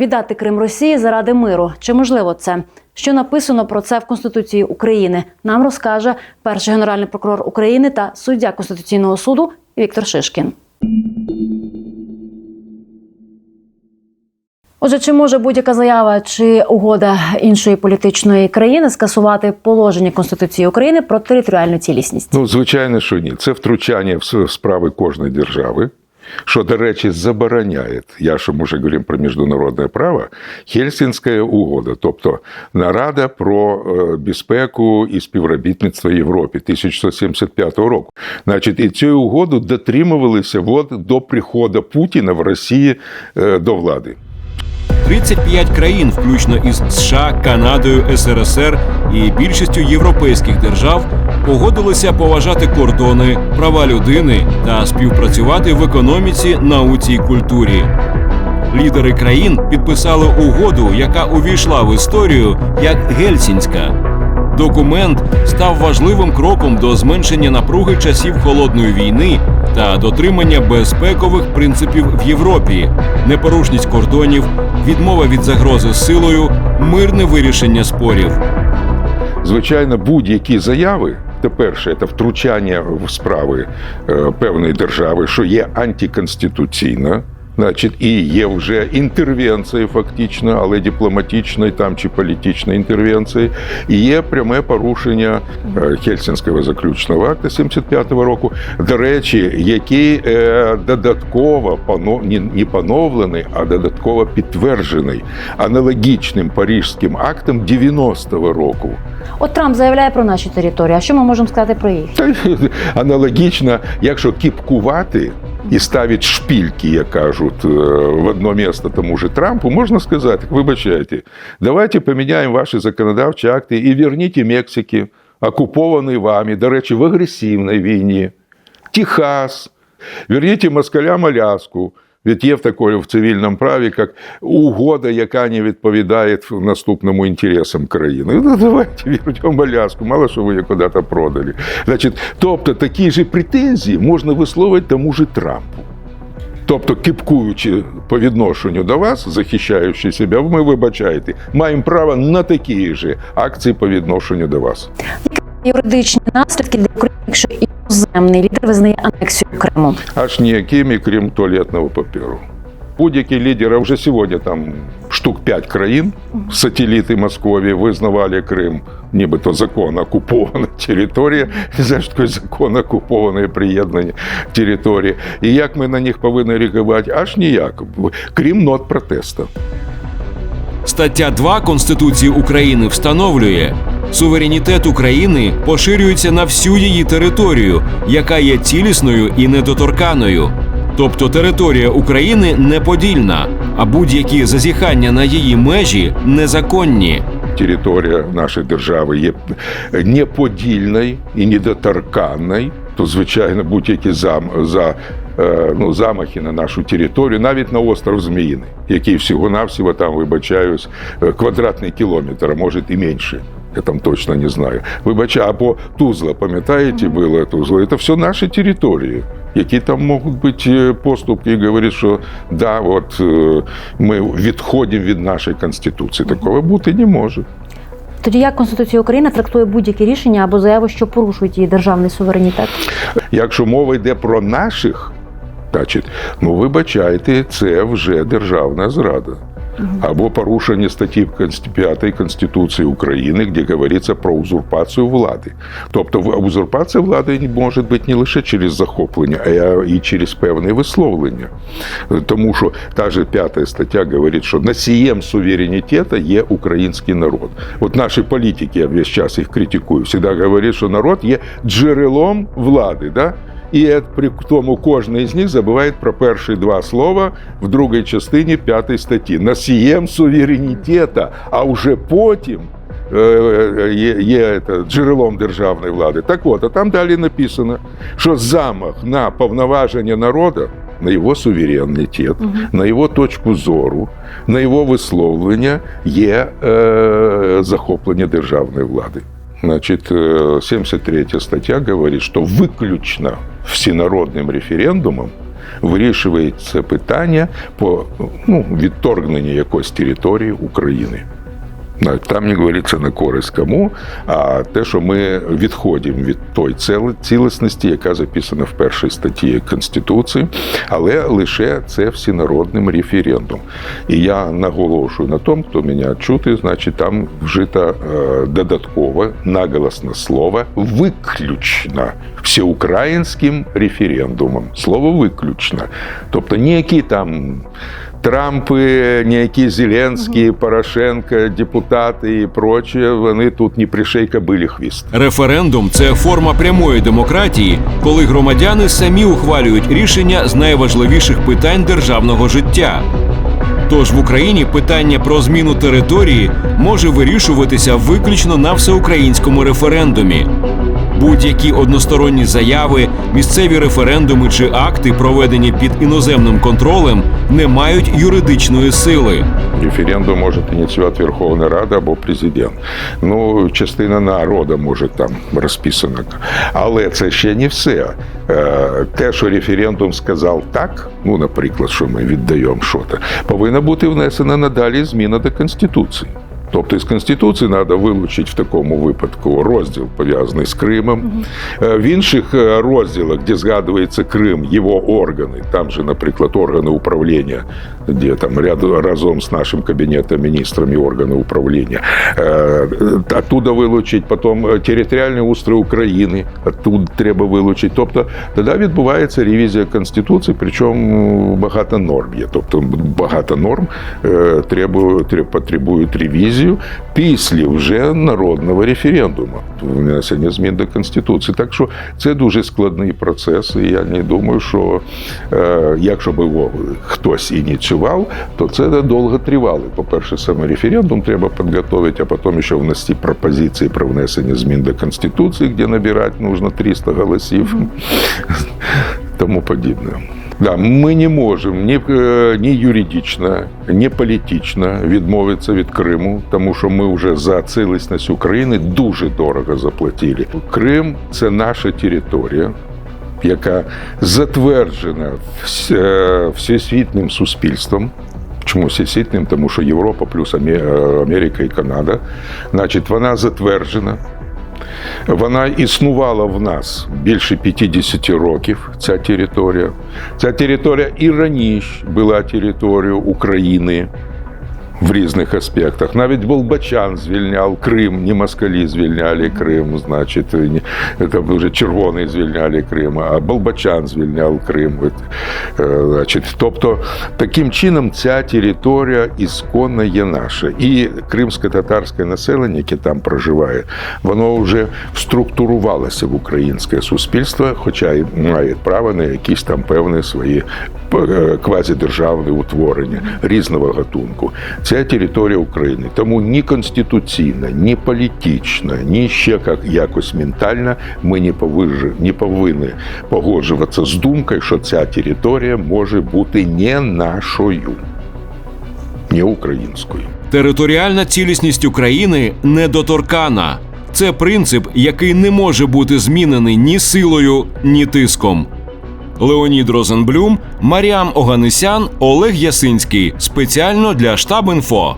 Віддати Крим Росії заради миру. Чи можливо це? Що написано про це в Конституції України? Нам розкаже перший генеральний прокурор України та суддя Конституційного суду Віктор Шишкін. Отже, чи може будь-яка заява чи угода іншої політичної країни скасувати положення Конституції України про територіальну цілісність? Ну, звичайно, що ні. Це втручання в справи кожної держави. Що, до речі, забороняє, я що ми вже говоримо про міжнародне право, Хельсінська угода, тобто нарада про е, безпеку і співробітництво Європі 1975 року. Значить, і цю угоду дотримувалися от до приходу Путіна в Росії е, до влади. 35 країн, включно із США, Канадою, СРСР і більшістю європейських держав, погодилися поважати кордони, права людини та співпрацювати в економіці, науці і культурі. Лідери країн підписали угоду, яка увійшла в історію як Гельсінська. Документ став важливим кроком до зменшення напруги часів холодної війни та дотримання безпекових принципів в Європі, непорушність кордонів, відмова від загрози силою, мирне вирішення спорів. Звичайно, будь-які заяви. Це перше, це втручання в справи е, певної держави, що є антиконституційно. Значить, і є вже інтервенції, фактично, але дипломатичної там чи політичної інтервенції, і є пряме порушення е, Хельсінського заключного акту 75-го року. До речі, який е, додатково не поновлений, а додатково підтверджений аналогічним парижським актом 90-го року. От Трамп заявляє про наші території. А що ми можемо сказати про їх? Аналогічно, якщо кіпкувати і ставить шпильки, як кажуть, е, в одно місце тому же Трампу, можна сказати, вибачайте, давайте поміняємо ваші законодавчі акти і верніть Мексики, окупований вами, до речі, в агресивній війні, Техас, верніть москалям Аляску. Ведь є в такої в цивільному праві, як угода, яка не відповідає наступному інтересам країни. Ну, давайте вернемо Аляску, мало що ви її куди-то продали. Значить, тобто такі ж претензії можна висловити тому же Трампу. Тобто, кипкуючи по відношенню до вас, захищаючи себе, ми вибачаєте, маємо право на такі ж акції по відношенню до вас. Юридичні наслідки для України, якщо іноземний лідер визнає анексію Криму. аж ніякими, крім туалетного паперу. Будь-які лідери, вже сьогодні там штук 5 країн, сателіти Московії визнавали Крим, нібито законно окупована територія. Знаєш, такий закон окупованої приєднані території. І як ми на них повинні реагувати? Аж ніяк. Крім нот протесту. Стаття 2 Конституції України встановлює, суверенітет України поширюється на всю її територію, яка є цілісною і недоторканою. Тобто територія України неподільна, а будь-які зазіхання на її межі незаконні. Територія нашої держави є неподільною і недоторканною, то звичайно будь-які зам за. е, Ну, замахи на нашу територію, навіть на остров Зміїний, який всього-навсього там, вибачаюсь, е, квадратний кілометр, а може і менше. Я там точно не знаю. Вибачаю, або Тузла, пам'ятаєте, було Тузла? Це все наші території, які там можуть бути е, поступки і говорять, що да, от е, ми відходимо від нашої конституції. Такого бути не може. Тоді як Конституція України трактує будь-які рішення або заяви, що порушують її державний суверенітет? Якщо мова йде про наших, значить, ну вибачайте, це вже державна зрада. Або порушення статті 5 Конституції України, де говориться про узурпацію влади. Тобто узурпація влади може бути не лише через захоплення, а і через певне висловлення. Тому що та же п'ята стаття говорить, що носієм суверенітету є український народ. От наші політики, я весь час їх критикую, завжди говорять, що народ є джерелом влади. Да? І при тому кожен із них забуває про перші два слова в другій частині п'ятої статті. Носієм суверенітета, а вже потім е, е, є, є джерелом державної влади. Так от, а там далі написано, що замах на повноваження народу, на його суверенітет, на його точку зору, на його висловлення є е, захоплення державної влади. Значит, э, 73 статья говорит, что выключно всенародным референдумом вирішує це питання по ну, відторгненню якоїсь території України. Там не говориться на користь кому, а те, що ми відходимо від той цілісності, яка записана в першій статті Конституції, але лише це всенародним референдум. І я наголошую на тому, хто мене чути, значить там вжито е, додаткове наголосне слово виключно всеукраїнським референдумом. Слово виключно. Тобто ніякі там. Трампи, ніякі Зеленські, Порошенко, депутати і прочі, вони тут ні пришей кобилі хвіст. Референдум це форма прямої демократії, коли громадяни самі ухвалюють рішення з найважливіших питань державного життя. Тож в Україні питання про зміну території може вирішуватися виключно на всеукраїнському референдумі. Будь-які односторонні заяви, місцеві референдуми чи акти, проведені під іноземним контролем, не мають юридичної сили. Референдум може ініціювати Верховна Рада або президент. Ну, частина народу може там розписана. Але це ще не все. Е, Те, що референдум сказав так, ну, наприклад, що ми віддаємо щось, повинна бути внесена надалі зміна до Конституції. Тобто із Конституції треба вилучити в такому випадку розділ пов'язаний з Кримом. Е, В інших е, розділах, де згадується Крим, його органи, там же, наприклад, органи управління, де там ряду разом з нашим кабінетом міністрів і органи управління. Е, Оттуда вилучити, потім е, територіальний устрій України, оттуда треба вилучити. Тобто тоді відбувається ревізія Конституції, причому багато норм є. Тобто багато норм е, требують, треб- потребують ревізію після вже народного референдуму, внесення змін до Конституції. Так що це дуже складний процес, і я не думаю, що е, якщо б його хтось ініціював, то це довго тривало. По-перше, саме референдум треба підготовити, а потім ще внести пропозиції про внесення змін до Конституції, де набирати нужно 300 голосів, тому подібне. Да, ми не можемо ні, е, ні юридично, ні політично відмовитися від Криму, тому що ми вже за цілісність України дуже дорого заплатили. Крим це наша територія, яка затверджена е, всесвітнім суспільством. Чому всесвітнім? Тому що Європа плюс е, Америка і Канада. Значить, вона затверджена. Вона існувала в нас більше 50 років. Ця територія. Ця територія і раніше була територією України в різних аспектах. Навіть Болбачан звільняв Крим, не москалі звільняли Крим, значить, це вже червоний звільняли Крим, а Болбачан звільняв Крим. Е, Значить, тобто, таким чином ця територія ісконно є наша. І кримсько-татарське населення, яке там проживає, воно вже структурувалося в українське суспільство, хоча й має право на якісь там певні свої е, квазідержавні утворення різного гатунку. Це територія України. Тому ні конституційна, ні політична, ні ще як, якось ментальна ми не повинні, не повинні погоджуватися з думкою, що ця територія може бути не нашою, не українською. Територіальна цілісність України недоторкана. Це принцип, який не може бути змінений ні силою, ні тиском. Леонід Розенблюм, Маріам Оганесян, Олег Ясинський. Спеціально для штаб інфо.